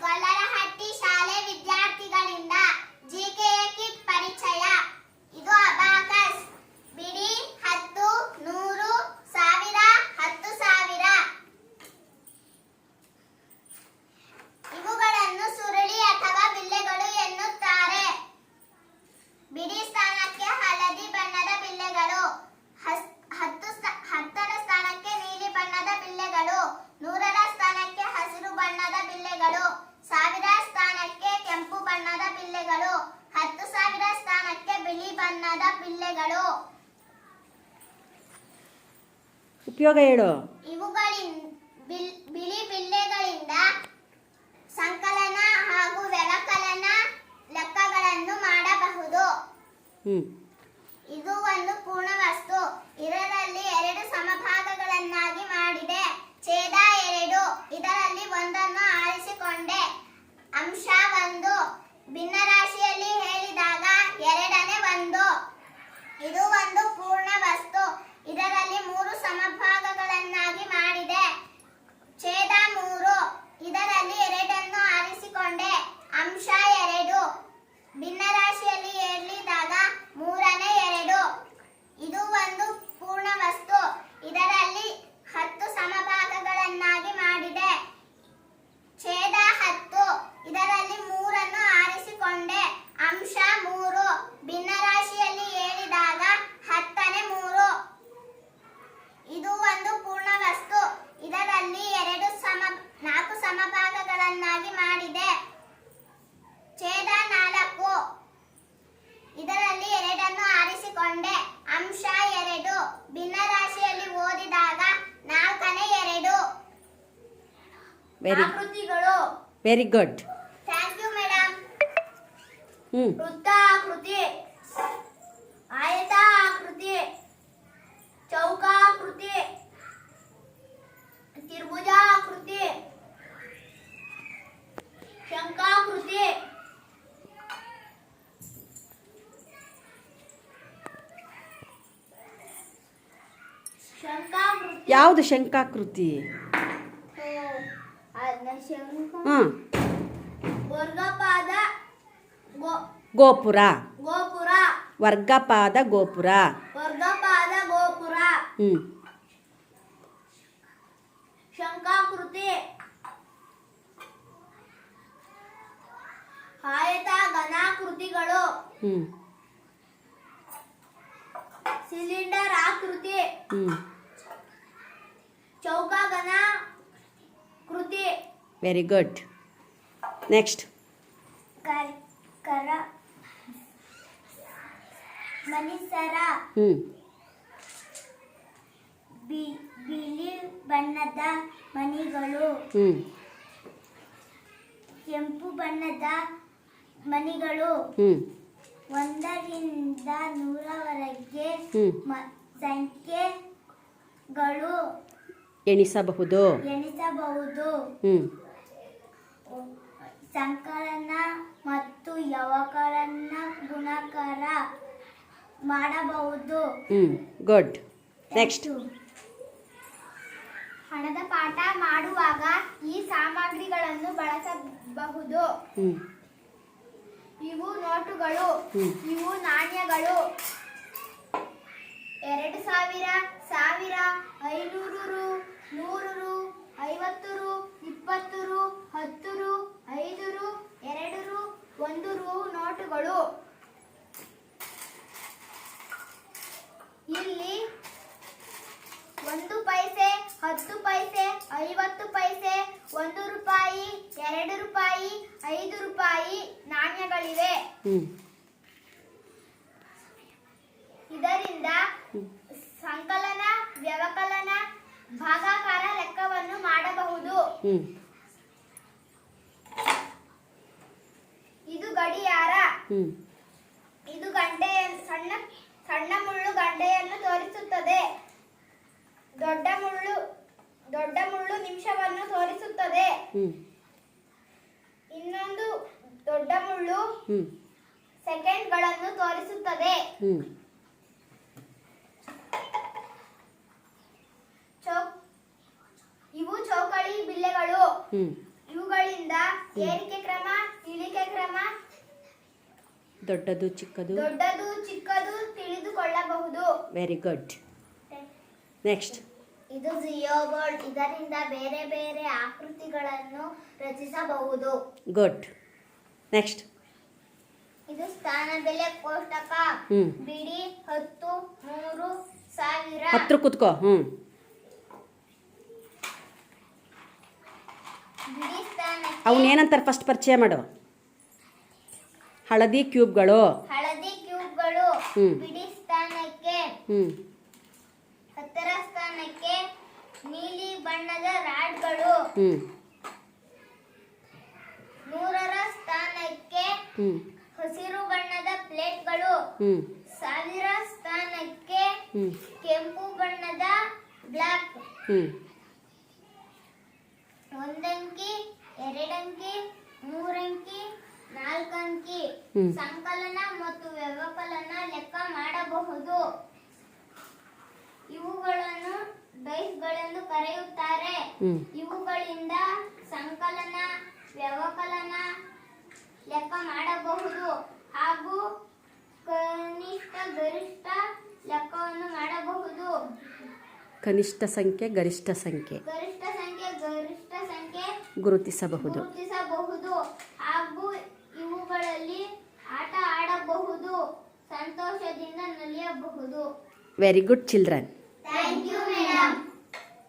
color ಉಪಯೋಗ ಹೇಳು. ಬಿಳಿ ಬಿಲ್ಲೆಗಳಿಂದ ಸಂಕಲನ ಹಾಗೂ ವ್ಯವಕಲನ ಲೆಕ್ಕಗಳನ್ನು ಮಾಡಬಹುದು. ಇದು ಒಂದು ಪೂರ್ಣ ವಸ್ತು. ಇದರಲ್ಲಿ ಎರಡು ಸಮಭಾಗಗಳನ್ನಾಗಿ ಮಾಡಿದೆ. ಛೇದ ಎರಡು. ಇದರಲ್ಲಿ ಒಂದನ್ನು ಆರಿಸಿಕೊಂಡೆ. ಅಂಶ ಒಂದು. ಭಿನ್ನರಾಶಿಯಲ್ಲಿ ಇದು ಒಂದು ಪೂರ್ಣ ವಸ್ತು. ಇದರಲ್ಲಿ ಮೂರು ಸಮಭಾಗಗಳನ್ನಾಗಿ ಮಾಡಿದೆ. ಛೇದ ಮೂರು. ಇದರಲ್ಲಿ ಎರಡನ್ನು ಆರಿಸಿಕೊಂಡೆ ಅಂಶ ಎರಡು ಭಿನ್ನರಾಶಿಯಲ್ಲಿ ಹೇಳಿದಾಗ ಮೂರನೇ ಎರಡು ಇದು ಒಂದು ಪೂರ್ಣ ವಸ್ತು ಇದರಲ್ಲಿ ಹತ್ತು ಸಮಭಾಗಗಳನ್ನಾಗಿ ಮಾಡಿದೆ ಛೇದ ಹತ್ತು ಇದರಲ್ಲಿ ಮೂರನ್ನು ಆರಿಸಿಕೊಂಡೆ ಅಂಶ ಮೂರು ಭಿನ್ನರಾಶಿಯಲ್ಲಿ ಹೇಳಿದಾಗ ಹತ್ತನೇ ಮೂರು ಇದು ಒಂದು ಪೂರ್ಣ ವಸ್ತು ಇದರಲ್ಲಿ ಎರಡು ಸಮ ನಾಲ್ಕು ಸಮಭಾಗಗಳನ್ನಾಗಿ ಮಾಡಿದೆ ಛೇದ ನಾಲ್ಕು ಇದರಲ್ಲಿ ಎರಡನ್ನು ಆರಿಸಿಕೊಂಡೆ ಅಂಶ ಎರಡು ಭಿನ್ನರಾಶಿಯಲ್ಲಿ ಓದಿದಾಗ ನಾಲ್ಕನೇ ಎರಡು very ಆಕೃತಿಗಳು very good thank you madam ಹ್ಞೂ ವೃತ್ತಾಕೃತಿ ಆಯತಾಕೃತಿ ಚೌಕಾಕೃತಿ ತ್ರಿಭುಜಾಕೃತಿ ಶಂಕಾಕೃತಿ ಶಂಕಾಕೃತಿ ಯಾವುದು ಶಂಕಾಕೃತಿ ಅದನ್ನ ಶಂಕ ಹಾಂ ವರ್ಗಪಾದ ಗೋಪುರ. ಗೋಪುರ. ವರ್ಗಪಾದ ಗೋಪುರ. ವರ್ಗಪಾದ ಗೋಪುರ. ಹ್ಮ್. ಶಂಕಾಕೃತಿ ಆಯತ ಘನಾಕೃತಿಗಳು. ಹ್ಮ್. ಸಿಲಿಂಡರ್ ಆಕೃತಿ ಹ್ಮ್. ಚೌಕ ಘನ ವೆರಿ ಗುಡ್ ನೆಕ್ಸ್ಟ್ ಹ್ಞೂ ಬಿಳಿ ಬಣ್ಣದ ಮಣಿಗಳು ಹ್ಞೂ ಕೆಂಪು ಬಣ್ಣದ ಮಣಿಗಳು ಹ್ಞೂ ಒಂದರಿಂದ ನೂರವರೆಗೆ ಹ್ಞೂ ಸಂಖ್ಯೆಗಳು ಎಣಿಸಬಹುದು. ಎಣಿಸಬಹುದು. ಹ್ಞೂ ಸಂಕಲನ ಮತ್ತು ಯವಕಲನ ಗುಣಕಾರ ಮಾಡಬಹುದು. ಹ್ಮ್ ಗುಡ್ ನೆಕ್ಸ್ಟ್ ಹಣದ ಪಾಠ ಮಾಡುವಾಗ ಈ ಸಾಮಗ್ರಿಗಳನ್ನು ಬಳಸಬಹುದು. ಇವು ನೋಟುಗಳು ಹ್ಮ್. ಇವು ನಾಣ್ಯಗಳು. ಎರಡು ಸಾವಿರ ಸಾವಿರ ಐನೂರು ರು ನೂರು ರು ಐವತ್ತು ರು ಇಪ್ಪತ್ತು ರು ಹತ್ತು ರು ಐದು ರು ಎರಡು ರು ಒಂದು ರು ನೋಟುಗಳು ಇಲ್ಲಿ ಒಂದು ಪೈಸೆ ಹತ್ತು ಪೈಸೆ ಐವತ್ತು ಪೈಸೆ ಒಂದು ರೂಪಾಯಿ ಎರಡು ರೂಪಾಯಿ ಐದು ರೂಪಾಯಿ ನಾಣ್ಯಗಳಿವೆ. ಇದರಿಂದ ಸಂಕಲನ ವ್ಯವಕಲನ ಭಾಗಾಕಾರ ಲೆಕ್ಕವನ್ನು ಮಾಡಬಹುದು ಹ್ಞೂ ಇದು ಗಡಿಯಾರ ಹ್ಞೂ ಇದು ಗಂಟೆ ಸಣ್ಣ ಸಣ್ಣ ಮುಳ್ಳು ಗಂಟೆಯನ್ನು ತೋರಿಸುತ್ತದೆ. ದೊಡ್ಡ ಮುಳ್ಳು ದೊಡ್ಡ ಮುಳ್ಳು ನಿಮಿಷವನ್ನು ತೋರಿಸುತ್ತದೆ. ಇನ್ನೊಂದು ದೊಡ್ಡ ಮುಳ್ಳು ಸೆಕೆಂಡ್ ಸೆಕೆಂಡ್ಗಳನ್ನು ತೋರಿಸುತ್ತದೆ. ಇವು ಚೌಕಳಿ ಬಿಲ್ಲೆಗಳು. ಇವುಗಳಿಂದ ಏರಿಕೆ ಕ್ರಮ ದೊಡ್ಡದು ಚಿಕ್ಕದು? ದೊಡ್ಡದು ಚಿಕ್ಕದು ತಿಳಿದುಕೊಳ್ಳಬಹುದು. ವೆರಿ ಗುಡ್ ನೆಕ್ಸ್ಟ್ ಇದು ಜಿಯೋ ಬೋರ್ಡ್ ಇದರಿಂದ ಬೇರೆ ಬೇರೆ ಆಕೃತಿಗಳನ್ನು ರಚಿಸಬಹುದು. ಗುಡ್ ನೆಕ್ಸ್ಟ್ ಇದು ಸ್ಥಾನ ಬೆಲೆ ಕೋಷ್ಟಕ ಬಿಡಿ ಹತ್ತು ಮೂರು ಸಾವಿರ. ಹತ್ರ ಕುತ್ಕೋ. ಹ್ಞೂ ಬಿಡಿ ಸ್ಥಾನ ಅವನು ಏನಂತಾರೆ ಫಸ್ಟ್ ಪರಿಚಯ ಮಾಡು. ಹಳದಿ ಕ್ಯೂಬ್ಗಳು. ಹಳದಿ ಕ್ಯೂಬ್ಗಳು ಹ್ಮ್. ಬಿಡಿ ಸ್ಥಾನಕ್ಕೆ ಹತ್ತರ ಸ್ಥಾನಕ್ಕೆ ನೀಲಿ ಬಣ್ಣದ ರಾಡ್ಗಳು. ನೂರರ ಸ್ಥಾನಕ್ಕೆ ಹಸಿರು ಬಣ್ಣದ ಪ್ಲೇಟ್ಗಳು. ಸಾವಿರ ಸ್ಥಾನಕ್ಕೆ ಕೆಂಪು ಬಣ್ಣದ ಬ್ಲಾಕ್. ಒಂದಂಕಿ ಎರಡಂಕಿ ಮೂರಂಕಿ ನಾಲ್ಕಂಕಿ. ಸಂಕಲನ ಮತ್ತು ವ್ಯವಕಲನ ಲೆಕ್ಕ ಮಾಡಬಹುದು. ಇವುಗಳನ್ನು ಡೈಸ್ಗಳೆಂದು ಕರೆಯುತ್ತಾರೆ. ಇವುಗಳಿಂದ ಸಂಕಲನ ವ್ಯವಕಲನ ಲೆಕ್ಕ ಮಾಡಬಹುದು. ಹಾಗೂ ಕನಿಷ್ಠ ಗರಿಷ್ಠ ಲೆಕ್ಕವನ್ನು ಮಾಡಬಹುದು. ಕನಿಷ್ಠ ಸಂಖ್ಯೆ ಗರಿಷ್ಠ ಸಂಖ್ಯೆ. ಗರಿಷ್ಠ ಸಂಖ್ಯೆ ಗರಿಷ್ಠ ಸಂಖ್ಯೆ ಗುರುತಿಸಬಹುದು. very good children.